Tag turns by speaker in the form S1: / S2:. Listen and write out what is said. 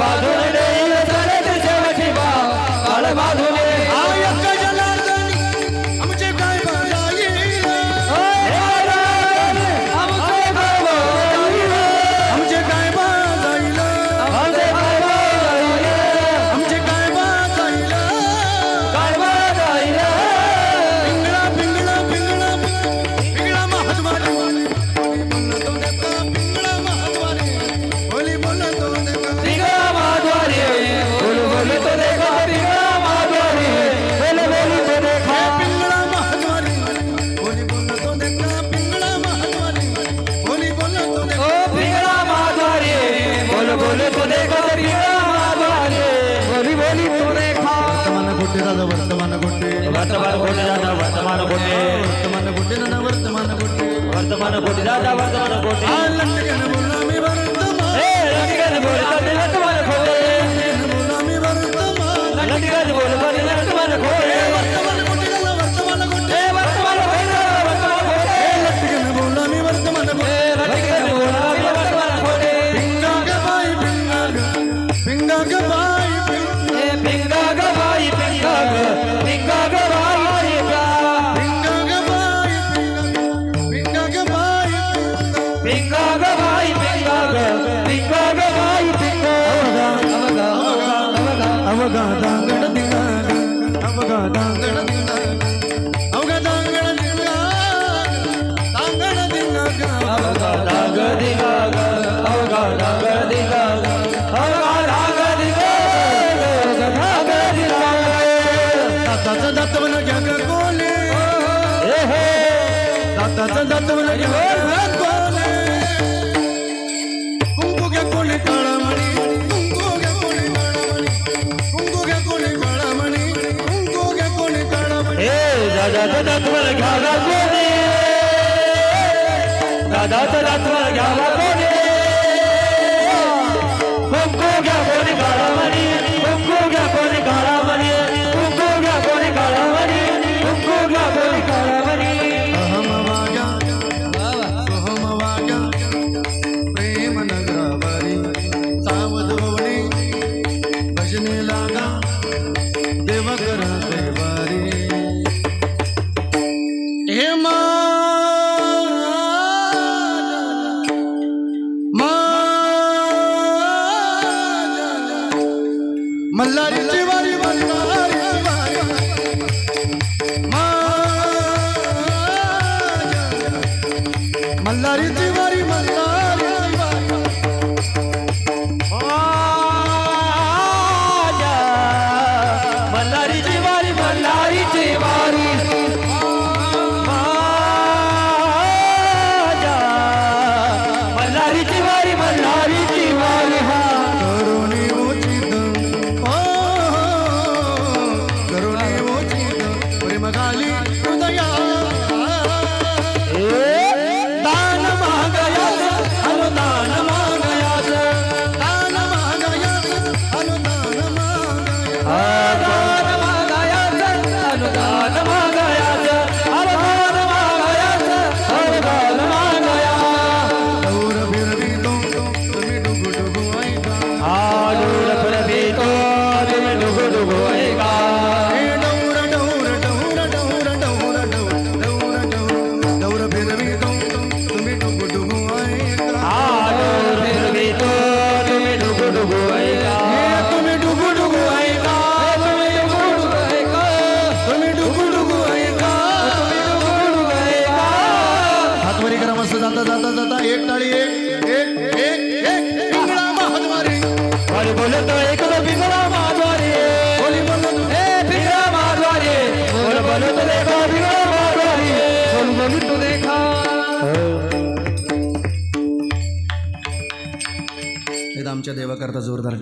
S1: বাদল वर्तमान कोटी दादा वर्तमान कोटे.
S2: वर्तमान कोटे वर्तमान कोटे.
S1: वर्तमान
S2: कोटी
S1: दादा वर्तमान
S2: कोटे. ಅವಗಾದ ಗಣದಿಗಾಗಿ ಅವಗಾದ ಗಣದಿ दादा
S1: तो दादा तो तुम्हाला घ्यावा कोणी दादा दादा तुम्हाला घ्यावा कोणी कुंकू घ्या कोणी काळा म्हणे कुंकू घ्या कोणी काळा म्हणे कुंकू घ्या कोणी काळा म्हणे कुंकू घ्या कोणी काळा म्हणे
S2: अहम वाजा अहम वाजा प्रेम नगरावरी। सावध होणे। भजने लागा। మల్లారి చివరి మల్లారి हो. आमच्या देवाकरता जोरदार